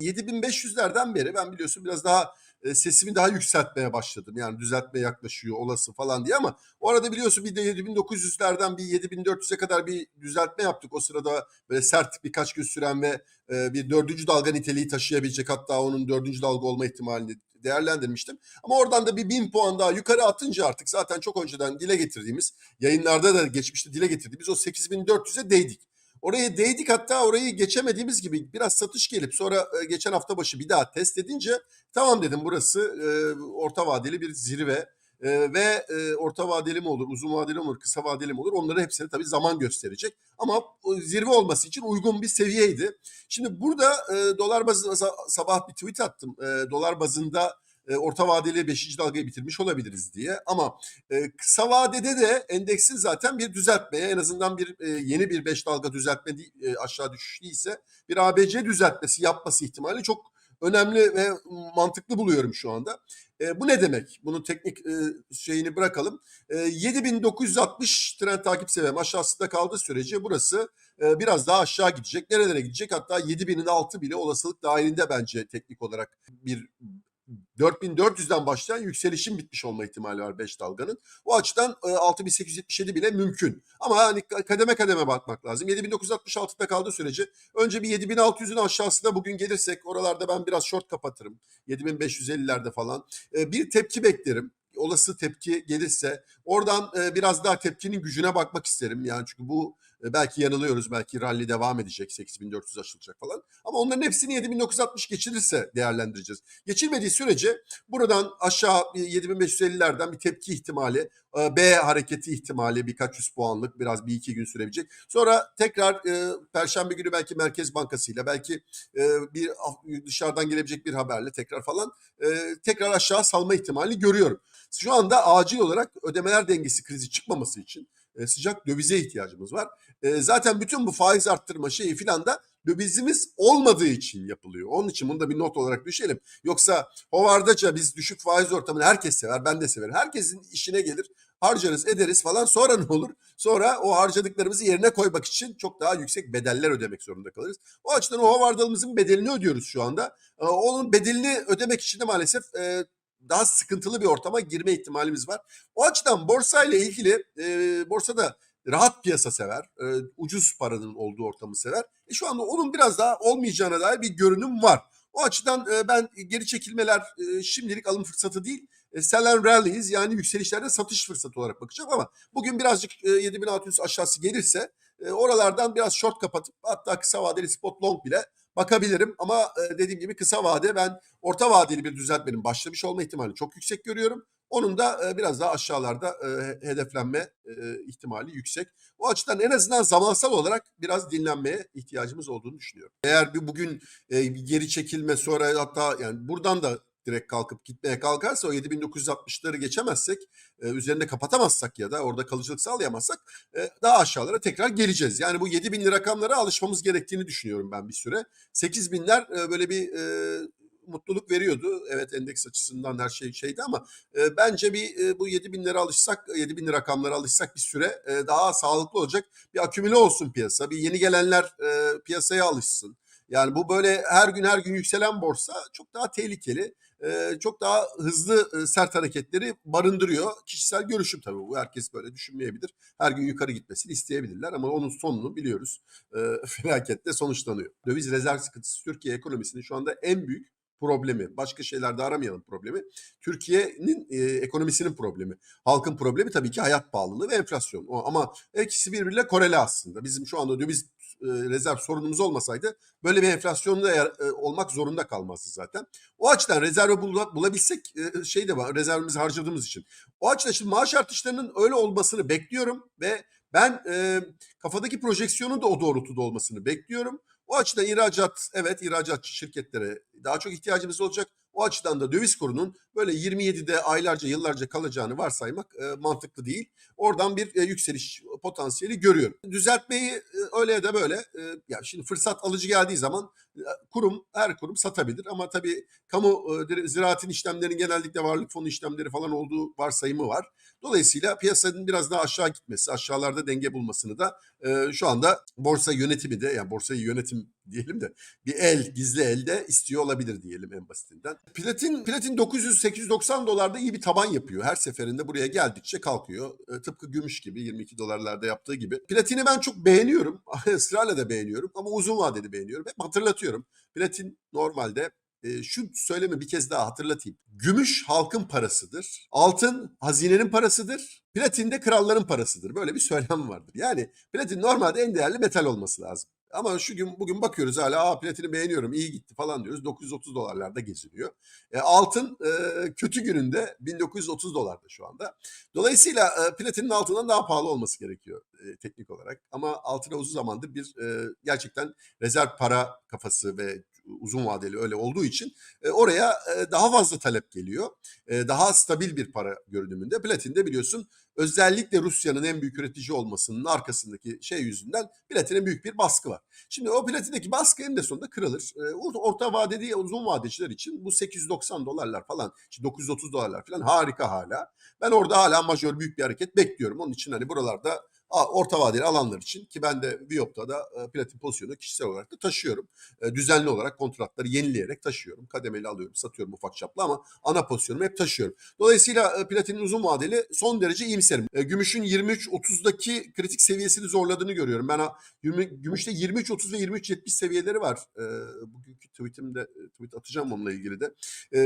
7500'lerden beri ben biliyorsun biraz daha e, sesimi daha yükseltmeye başladım. Yani düzeltme yaklaşıyor olası falan diye ama o arada biliyorsun bir de 7900'lerden bir 7400'e kadar bir düzeltme yaptık. O sırada böyle sert birkaç gün süren ve e, bir dördüncü dalga niteliği taşıyabilecek hatta onun dördüncü dalga olma ihtimalini değerlendirmiştim. Ama oradan da bir bin puan daha yukarı atınca artık zaten çok önceden dile getirdiğimiz yayınlarda da geçmişte dile getirdiğimiz o 8400'e değdik. Oraya değdik hatta orayı geçemediğimiz gibi biraz satış gelip sonra e, geçen hafta başı bir daha test edince tamam dedim burası e, orta vadeli bir zirve e, ve e, orta vadeli mi olur, uzun vadeli mi olur, kısa vadeli mi olur onları hepsini tabii zaman gösterecek. Ama zirve olması için uygun bir seviyeydi. Şimdi burada e, dolar bazında sabah bir tweet attım. E, dolar bazında e, orta vadeli 5. dalgayı bitirmiş olabiliriz diye. Ama e, kısa vadede de endeksin zaten bir düzeltmeye en azından bir e, yeni bir 5 dalga düzeltme aşağı düşüş değilse bir ABC düzeltmesi yapması ihtimali çok önemli ve mantıklı buluyorum şu anda. E, bu ne demek? Bunun teknik e, şeyini bırakalım. E, 7960 trend takip seviyem aşağısında kaldığı sürece burası e, biraz daha aşağı gidecek. Nerelere gidecek? Hatta 7000'in altı bile olasılık dahilinde bence teknik olarak bir 4400'den başlayan yükselişin bitmiş olma ihtimali var 5 dalganın. O açıdan e, 6877 bile mümkün. Ama hani kademe kademe bakmak lazım. 7966'da kaldığı sürece önce bir 7600'ün aşağısında bugün gelirsek oralarda ben biraz short kapatırım. 7550'lerde falan. E, bir tepki beklerim olası tepki gelirse oradan e, biraz daha tepkinin gücüne bakmak isterim. Yani çünkü bu belki yanılıyoruz, belki rally devam edecek, 8400 aşılacak falan. Ama onların hepsini 7960 geçirirse değerlendireceğiz. Geçilmediği sürece buradan aşağı 7550'lerden bir tepki ihtimali, B hareketi ihtimali birkaç yüz puanlık biraz bir iki gün sürebilecek. Sonra tekrar e, Perşembe günü belki Merkez Bankası ile belki e, bir dışarıdan gelebilecek bir haberle tekrar falan e, tekrar aşağı salma ihtimali görüyorum. Şu anda acil olarak ödemeler dengesi krizi çıkmaması için e, sıcak dövize ihtiyacımız var. E, zaten bütün bu faiz arttırma şeyi filan da dövizimiz olmadığı için yapılıyor. Onun için bunu da bir not olarak düşelim. Yoksa hovardaca biz düşük faiz ortamını herkes sever, ben de severim. Herkesin işine gelir, harcarız, ederiz falan. Sonra ne olur? Sonra o harcadıklarımızı yerine koymak için çok daha yüksek bedeller ödemek zorunda kalırız. O açıdan o hovardalımızın bedelini ödüyoruz şu anda. E, onun bedelini ödemek için de maalesef daha sıkıntılı bir ortama girme ihtimalimiz var. O açıdan borsa ile ilgili e, borsada rahat piyasa sever, e, ucuz paranın olduğu ortamı sever. E, şu anda onun biraz daha olmayacağına dair bir görünüm var. O açıdan e, ben geri çekilmeler e, şimdilik alım fırsatı değil, e, sell rallies yani yükselişlerde satış fırsatı olarak bakacağım ama bugün birazcık e, 7600 aşağısı gelirse e, oralardan biraz short kapatıp hatta kısa vadeli spot long bile bakabilirim. Ama e, dediğim gibi kısa vade ben orta vadeli bir düzeltmenin başlamış olma ihtimali çok yüksek görüyorum. Onun da e, biraz daha aşağılarda e, hedeflenme ihtimali yüksek. O açıdan en azından zamansal olarak biraz dinlenmeye ihtiyacımız olduğunu düşünüyorum. Eğer bir bugün geri çekilme sonra hatta yani buradan da direkt kalkıp gitmeye kalkarsa o 7960'ları geçemezsek, e, üzerinde kapatamazsak ya da orada kalıcılık sağlayamazsak e, daha aşağılara tekrar geleceğiz. Yani bu 7000'li rakamlara alışmamız gerektiğini düşünüyorum ben bir süre. 8000'ler e, böyle bir e, mutluluk veriyordu. Evet endeks açısından her şey şeydi ama e, bence bir e, bu 7 binlere alışsak, 7 bin rakamlara alışsak bir süre e, daha sağlıklı olacak. Bir akümüle olsun piyasa. Bir yeni gelenler e, piyasaya alışsın. Yani bu böyle her gün her gün yükselen borsa çok daha tehlikeli çok daha hızlı sert hareketleri barındırıyor. Kişisel görüşüm tabii bu. Herkes böyle düşünmeyebilir. Her gün yukarı gitmesini isteyebilirler ama onun sonunu biliyoruz. Felaketle sonuçlanıyor. Döviz rezerv sıkıntısı Türkiye ekonomisinin şu anda en büyük problemi. Başka şeylerde aramayalım problemi. Türkiye'nin e, ekonomisinin problemi. Halkın problemi tabii ki hayat pahalılığı ve enflasyon. O, ama ikisi birbiriyle koreli aslında. Bizim şu anda döviz e, rezerv sorunumuz olmasaydı böyle bir enflasyonda e, olmak zorunda kalmazdı zaten. O açıdan rezervi bul, bulabilsek e, şey de var rezervimizi harcadığımız için. O açıdan şimdi maaş artışlarının öyle olmasını bekliyorum ve ben e, kafadaki projeksiyonun da o doğrultuda olmasını bekliyorum. O açıdan ihracat, evet ihracatçı şirketlere daha çok ihtiyacımız olacak. O açıdan da döviz kurunun böyle 27'de aylarca, yıllarca kalacağını varsaymak e, mantıklı değil. Oradan bir e, yükseliş potansiyeli görüyorum. Düzeltmeyi e, öyle ya da böyle, e, ya şimdi fırsat alıcı geldiği zaman kurum her kurum satabilir ama tabii kamu e, ziraatin işlemlerinin genellikle varlık fonu işlemleri falan olduğu varsayımı var. Dolayısıyla piyasanın biraz daha aşağı gitmesi, aşağılarda denge bulmasını da e, şu anda borsa yönetimi de yani borsayı yönetim diyelim de bir el, gizli elde istiyor olabilir diyelim en basitinden. Platin platin 900-890 dolarda iyi bir taban yapıyor. Her seferinde buraya geldikçe kalkıyor. E, tıpkı gümüş gibi 22 dolarlarda yaptığı gibi. Platini ben çok beğeniyorum. Israrla da beğeniyorum ama uzun vadeli beğeniyorum. Hep hatırlatıyorum. Platin normalde e, şu söylemi bir kez daha hatırlatayım. Gümüş halkın parasıdır. Altın hazinenin parasıdır. Platin de kralların parasıdır. Böyle bir söylem vardır. Yani platin normalde en değerli metal olması lazım. Ama şu gün bugün bakıyoruz hala Aa, platini beğeniyorum iyi gitti falan diyoruz. 930 dolarlarda geziliyor. E, altın e, kötü gününde 1930 dolarda şu anda. Dolayısıyla e, platinin altından daha pahalı olması gerekiyor e, teknik olarak. Ama altına uzun zamandır bir e, gerçekten rezerv para kafası ve uzun vadeli öyle olduğu için e, oraya e, daha fazla talep geliyor. E, daha stabil bir para görünümünde. Platinde biliyorsun özellikle Rusya'nın en büyük üretici olmasının arkasındaki şey yüzünden platine büyük bir baskı var. Şimdi o platindeki baskı en de sonunda kırılır. E, orta vadeli uzun vadeciler için bu 890 dolarlar falan, işte 930 dolarlar falan harika hala. Ben orada hala majör büyük bir hareket bekliyorum. Onun için hani buralarda orta vadeli alanlar için ki ben de Viop'ta da e, platin pozisyonu kişisel olarak da taşıyorum. E, düzenli olarak kontratları yenileyerek taşıyorum. Kademeli alıyorum, satıyorum ufak çaplı ama ana pozisyonumu hep taşıyorum. Dolayısıyla e, platinin uzun vadeli son derece iyimserim. Gümüşün 23-30'daki kritik seviyesini zorladığını görüyorum. Ben gümüşte 23-30 ve 23-70 seviyeleri var. Bugünkü tweetimde tweet atacağım onunla ilgili de.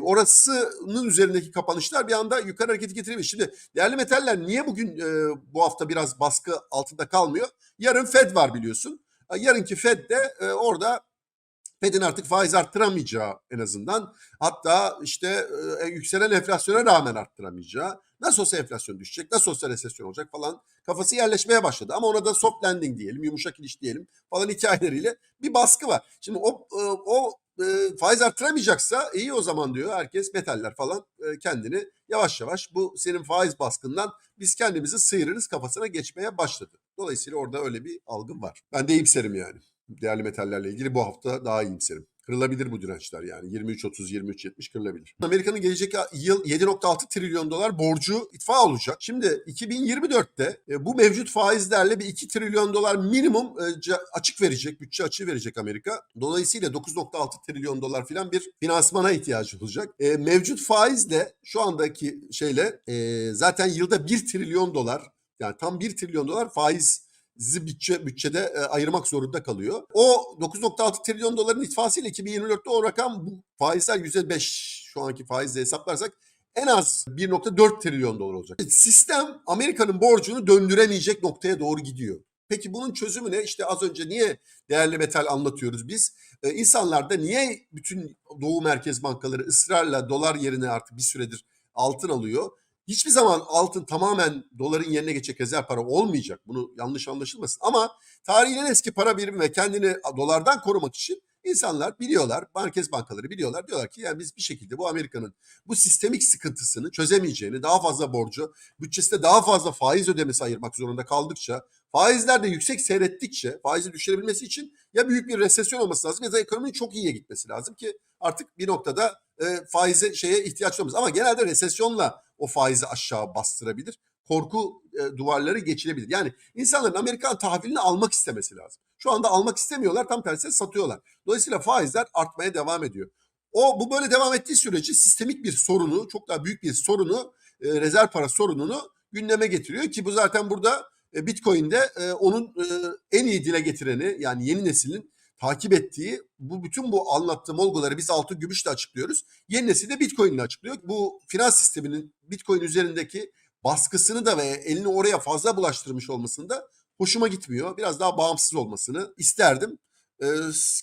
Orasının üzerindeki kapanışlar bir anda yukarı hareketi getirebilir. Şimdi değerli metaller niye bugün bu hafta biraz baskı altında kalmıyor. Yarın Fed var biliyorsun. Yarınki Fed de e, orada Fed'in artık faiz arttıramayacağı en azından. Hatta işte e, yükselen enflasyona rağmen arttıramayacağı. Nasıl olsa enflasyon düşecek, nasıl olsa resesyon olacak falan kafası yerleşmeye başladı. Ama ona da soft landing diyelim, yumuşak iniş diyelim falan hikayeleriyle bir baskı var. Şimdi o, e, o e, faiz arttıramayacaksa iyi o zaman diyor herkes metaller falan e, kendini yavaş yavaş bu senin faiz baskından biz kendimizi sıyırırız kafasına geçmeye başladı. Dolayısıyla orada öyle bir algım var. Ben de iyimserim yani. Değerli metallerle ilgili bu hafta daha iyimserim. Kırılabilir bu dirençler yani 23.30 23.70 kırılabilir. Amerika'nın gelecek yıl 7.6 trilyon dolar borcu itfa olacak. Şimdi 2024'te e, bu mevcut faizlerle bir 2 trilyon dolar minimum e, açık verecek, bütçe açığı verecek Amerika. Dolayısıyla 9.6 trilyon dolar filan bir finansmana ihtiyacı olacak. E, mevcut faizle şu andaki şeyle zaten yılda 1 trilyon dolar yani tam 1 trilyon dolar faiz bütçe, bütçede e, ayırmak zorunda kalıyor. O 9.6 trilyon doların itfasıyla 2024'te o rakam bu faizler %5 şu anki faizle hesaplarsak en az 1.4 trilyon dolar olacak. Sistem Amerika'nın borcunu döndüremeyecek noktaya doğru gidiyor. Peki bunun çözümü ne? İşte az önce niye değerli metal anlatıyoruz biz? Ee, insanlar da niye bütün Doğu merkez bankaları ısrarla dolar yerine artık bir süredir altın alıyor? Hiçbir zaman altın tamamen doların yerine geçecek rezerv para olmayacak. Bunu yanlış anlaşılmasın. Ama tarihin en eski para birimi ve kendini dolardan korumak için insanlar biliyorlar, merkez bankaları biliyorlar. Diyorlar ki yani biz bir şekilde bu Amerika'nın bu sistemik sıkıntısını çözemeyeceğini, daha fazla borcu, bütçesinde daha fazla faiz ödemesi ayırmak zorunda kaldıkça, faizler de yüksek seyrettikçe faizi düşürebilmesi için ya büyük bir resesyon olması lazım ya da ekonominin çok iyiye gitmesi lazım ki artık bir noktada e, faize şeye ihtiyaç olmaz. Ama genelde resesyonla o faizi aşağı bastırabilir. Korku e, duvarları geçilebilir. Yani insanların Amerikan tahvilini almak istemesi lazım. Şu anda almak istemiyorlar tam tersine satıyorlar. Dolayısıyla faizler artmaya devam ediyor. O bu böyle devam ettiği sürece sistemik bir sorunu, çok daha büyük bir sorunu, e, rezerv para sorununu gündeme getiriyor ki bu zaten burada e, Bitcoin'de e, onun e, en iyi dile getireni yani yeni neslin takip ettiği bu bütün bu anlattığım olguları biz altın gümüşle açıklıyoruz. Yeni nesil de Bitcoin ile açıklıyor. Bu finans sisteminin Bitcoin üzerindeki baskısını da ve elini oraya fazla bulaştırmış olmasını da hoşuma gitmiyor. Biraz daha bağımsız olmasını isterdim. Ee,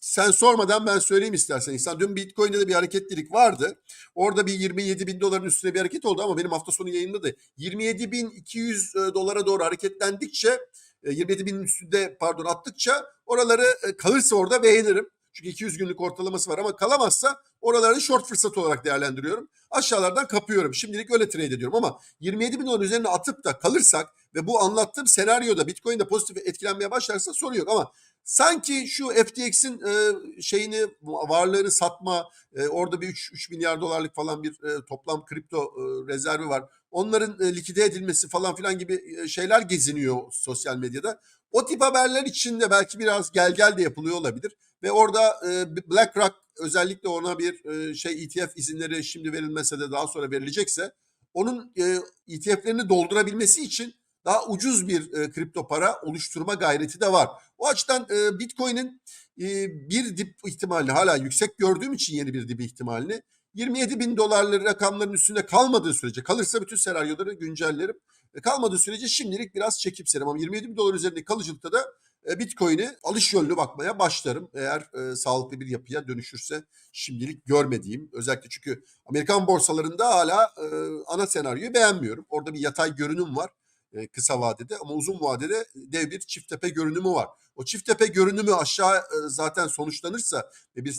sen sormadan ben söyleyeyim istersen İhsan. Dün Bitcoin'de de bir hareketlilik vardı. Orada bir 27 bin doların üstüne bir hareket oldu ama benim hafta sonu yayında da 27 bin 200 dolara doğru hareketlendikçe 27 e, binin üstünde pardon attıkça oraları e, kalırsa orada beğenirim. Çünkü 200 günlük ortalaması var ama kalamazsa oraları short fırsat olarak değerlendiriyorum. Aşağılardan kapıyorum. Şimdilik öyle trade ediyorum ama 27 bin dolar üzerine atıp da kalırsak ve bu anlattığım senaryoda Bitcoin'de pozitif etkilenmeye başlarsa sorun yok ama sanki şu FTX'in e, şeyini varlığını satma e, orada bir 3, 3 milyar dolarlık falan bir e, toplam kripto e, rezervi var. Onların e, likide edilmesi falan filan gibi e, şeyler geziniyor sosyal medyada. O tip haberler içinde belki biraz gel gel de yapılıyor olabilir. Ve orada e, BlackRock özellikle ona bir e, şey ETF izinleri şimdi verilmese de daha sonra verilecekse onun e, ETF'lerini doldurabilmesi için daha ucuz bir e, kripto para oluşturma gayreti de var. O açıdan e, Bitcoin'in e, bir dip ihtimali hala yüksek gördüğüm için yeni bir dip ihtimalini 27 bin dolarlı rakamların üstünde kalmadığı sürece kalırsa bütün senaryoları güncellerim. E, kalmadığı sürece şimdilik biraz çekimserim ama 27 bin dolar üzerindeki kalıcılıkta da e, Bitcoin'i alış yönlü bakmaya başlarım. Eğer e, sağlıklı bir yapıya dönüşürse şimdilik görmediğim özellikle çünkü Amerikan borsalarında hala e, ana senaryoyu beğenmiyorum. Orada bir yatay görünüm var e, kısa vadede ama uzun vadede dev bir çift tepe görünümü var. O çift tepe görünümü aşağı e, zaten sonuçlanırsa ve bir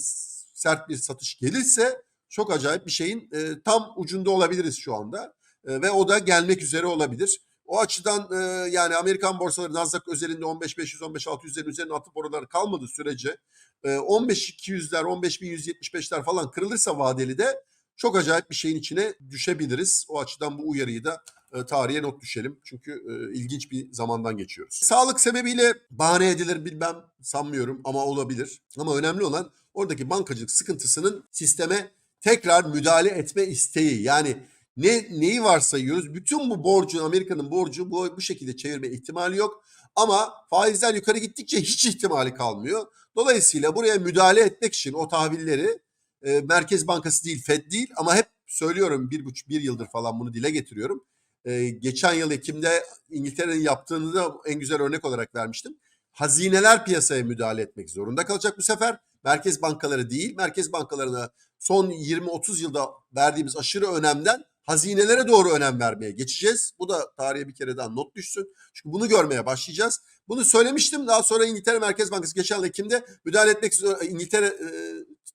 sert bir satış gelirse çok acayip bir şeyin e, tam ucunda olabiliriz şu anda. E, ve o da gelmek üzere olabilir. O açıdan e, yani Amerikan borsaları Nasdaq özelinde 15.500 15.600'lerin üzerine atıp oralar kalmadığı sürece e, 15.200'ler 15.175'ler falan kırılırsa vadeli de çok acayip bir şeyin içine düşebiliriz. O açıdan bu uyarıyı da e, tarihe not düşelim. Çünkü e, ilginç bir zamandan geçiyoruz. Sağlık sebebiyle bahane edilir bilmem sanmıyorum ama olabilir. Ama önemli olan oradaki bankacılık sıkıntısının sisteme tekrar müdahale etme isteği. Yani ne neyi varsayıyoruz? Bütün bu borcu Amerika'nın borcu bu, bu şekilde çevirme ihtimali yok. Ama faizler yukarı gittikçe hiç ihtimali kalmıyor. Dolayısıyla buraya müdahale etmek için o tahvilleri e, Merkez Bankası değil, Fed değil ama hep söylüyorum bir buçuk bir yıldır falan bunu dile getiriyorum. E, geçen yıl Ekim'de İngiltere'nin yaptığını da en güzel örnek olarak vermiştim. Hazineler piyasaya müdahale etmek zorunda kalacak bu sefer. Merkez bankaları değil, merkez bankalarına son 20-30 yılda verdiğimiz aşırı önemden hazinelere doğru önem vermeye geçeceğiz. Bu da tarihe bir kere daha not düşsün. Çünkü bunu görmeye başlayacağız. Bunu söylemiştim. Daha sonra İngiltere Merkez Bankası geçen Ekim'de müdahale etmek zorunda, İngiltere e,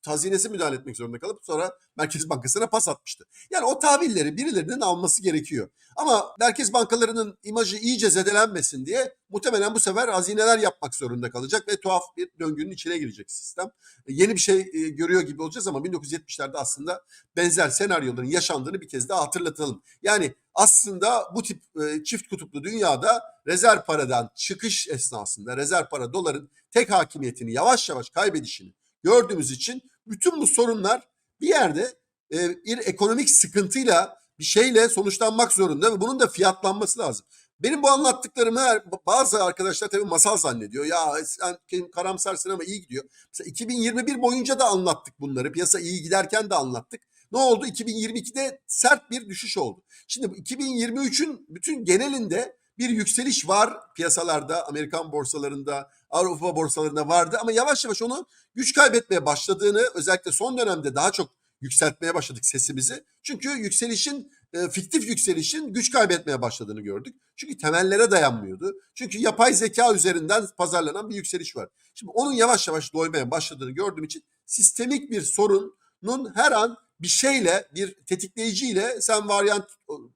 hazinesi müdahale etmek zorunda kalıp sonra Merkez Bankası'na pas atmıştı. Yani o tahvilleri birilerinin alması gerekiyor. Ama merkez bankalarının imajı iyice zedelenmesin diye muhtemelen bu sefer hazineler yapmak zorunda kalacak ve tuhaf bir döngünün içine girecek sistem. E, yeni bir şey e, görüyor gibi olacağız ama 1970'lerde aslında benzer senaryoların yaşandığını bir kez daha hatırlatalım. Yani aslında bu tip e, çift kutuplu dünyada rezerv paradan çıkış esnasında rezerv para doların tek hakimiyetini yavaş yavaş kaybedişini gördüğümüz için bütün bu sorunlar bir yerde e, bir ekonomik sıkıntıyla bir şeyle sonuçlanmak zorunda ve bunun da fiyatlanması lazım. Benim bu anlattıklarımı bazı arkadaşlar tabii masal zannediyor. Ya sen karamsarsın ama iyi gidiyor. Mesela 2021 boyunca da anlattık bunları. Piyasa iyi giderken de anlattık. Ne oldu? 2022'de sert bir düşüş oldu. Şimdi 2023'ün bütün genelinde bir yükseliş var piyasalarda, Amerikan borsalarında, Avrupa borsalarında vardı ama yavaş yavaş onu güç kaybetmeye başladığını özellikle son dönemde daha çok yükseltmeye başladık sesimizi. Çünkü yükselişin e, fiktif yükselişin güç kaybetmeye başladığını gördük. Çünkü temellere dayanmıyordu. Çünkü yapay zeka üzerinden pazarlanan bir yükseliş var. Şimdi onun yavaş yavaş doymaya başladığını gördüğüm için sistemik bir sorunun her an bir şeyle, bir tetikleyiciyle sen varyant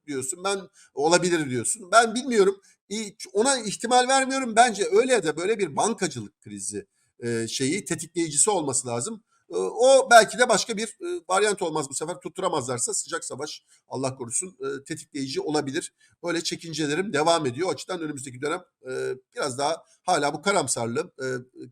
diyorsun, ben olabilir diyorsun. Ben bilmiyorum. Ona ihtimal vermiyorum. Bence öyle ya da böyle bir bankacılık krizi e, şeyi tetikleyicisi olması lazım. E, o belki de başka bir e, varyant olmaz bu sefer tutturamazlarsa sıcak savaş Allah korusun tetikleyici olabilir. Böyle çekincelerim devam ediyor. O açıdan önümüzdeki dönem biraz daha hala bu karamsarlığım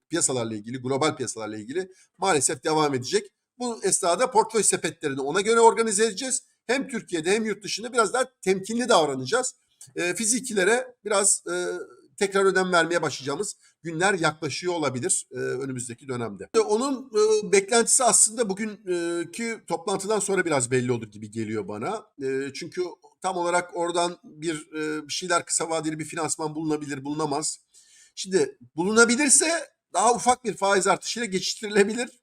piyasalarla ilgili, global piyasalarla ilgili maalesef devam edecek. Bu esnada portföy sepetlerini ona göre organize edeceğiz. Hem Türkiye'de hem yurt dışında biraz daha temkinli davranacağız. E, fizikilere biraz e, tekrar önem vermeye başlayacağımız günler yaklaşıyor olabilir e, önümüzdeki dönemde. Onun e, beklentisi aslında bugünkü toplantıdan sonra biraz belli olur gibi geliyor bana. E, çünkü tam olarak oradan bir e, bir şeyler kısa vadeli bir finansman bulunabilir, bulunamaz. Şimdi bulunabilirse daha ufak bir faiz artışıyla geçiştirilebilir.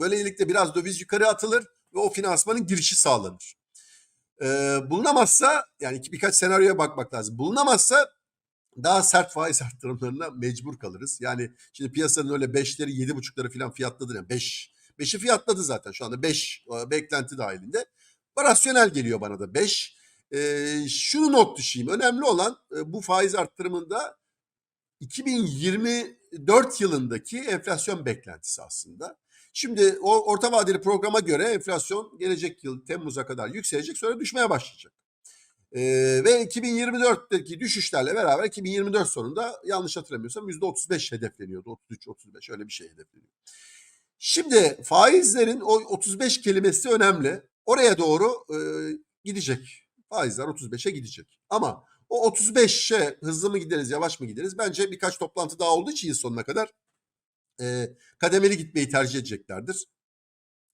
Böylelikle biraz döviz yukarı atılır ve o finansmanın girişi sağlanır. Ee, bulunamazsa yani birkaç senaryoya bakmak lazım. Bulunamazsa daha sert faiz arttırımlarına mecbur kalırız. Yani şimdi piyasanın öyle 5'leri 7,5'ları falan fiyatladı. Yani 5 5'i fiyatladı zaten şu anda 5 beklenti dahilinde. Rasyonel geliyor bana da 5. Ee, şunu not düşeyim. Önemli olan e, bu faiz arttırımında 2024 yılındaki enflasyon beklentisi aslında. Şimdi o orta vadeli programa göre enflasyon gelecek yıl Temmuz'a kadar yükselecek sonra düşmeye başlayacak. Ee, ve 2024'teki düşüşlerle beraber 2024 sonunda yanlış hatırlamıyorsam %35 hedefleniyordu. 33-35 öyle bir şey hedefleniyor. Şimdi faizlerin o 35 kelimesi önemli. Oraya doğru e, gidecek. Faizler 35'e gidecek. Ama o 35'e hızlı mı gideriz, yavaş mı gideriz? Bence birkaç toplantı daha olduğu için yıl sonuna kadar e, kademeli gitmeyi tercih edeceklerdir.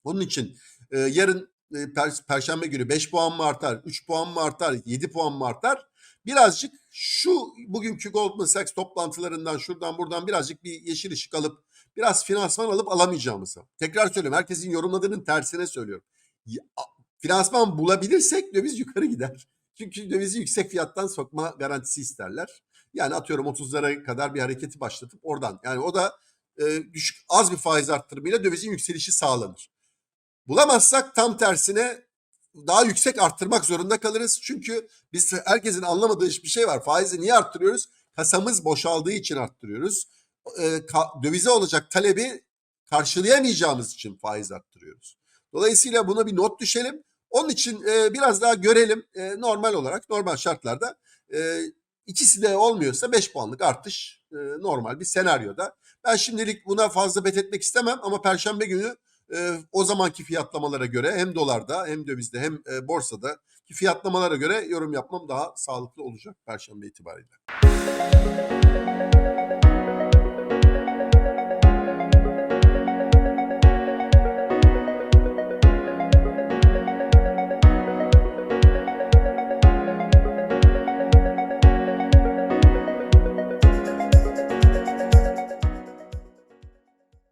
Onun için e, yarın e, per, Perşembe günü 5 puan mı artar, 3 puan mı artar, 7 puan mı artar? Birazcık şu bugünkü Goldman Sachs toplantılarından şuradan buradan birazcık bir yeşil ışık alıp biraz finansman alıp alamayacağımızı. Tekrar söylüyorum herkesin yorumladığının tersine söylüyorum. Ya, finansman bulabilirsek döviz yukarı gider. Çünkü dövizi yüksek fiyattan sokma garantisi isterler. Yani atıyorum 30'lara kadar bir hareketi başlatıp oradan. Yani o da e, düşük az bir faiz arttırımıyla dövizin yükselişi sağlanır. Bulamazsak tam tersine daha yüksek arttırmak zorunda kalırız. Çünkü biz herkesin anlamadığı hiçbir şey var. Faizi niye arttırıyoruz? Kasamız boşaldığı için arttırıyoruz. E, ka- dövize olacak talebi karşılayamayacağımız için faiz arttırıyoruz. Dolayısıyla buna bir not düşelim. Onun için e, biraz daha görelim e, normal olarak normal şartlarda e, ikisi de olmuyorsa 5 puanlık artış e, normal bir senaryoda. Ben şimdilik buna fazla bet etmek istemem ama perşembe günü e, o zamanki fiyatlamalara göre hem dolarda hem dövizde hem e, borsada ki fiyatlamalara göre yorum yapmam daha sağlıklı olacak perşembe itibariyle.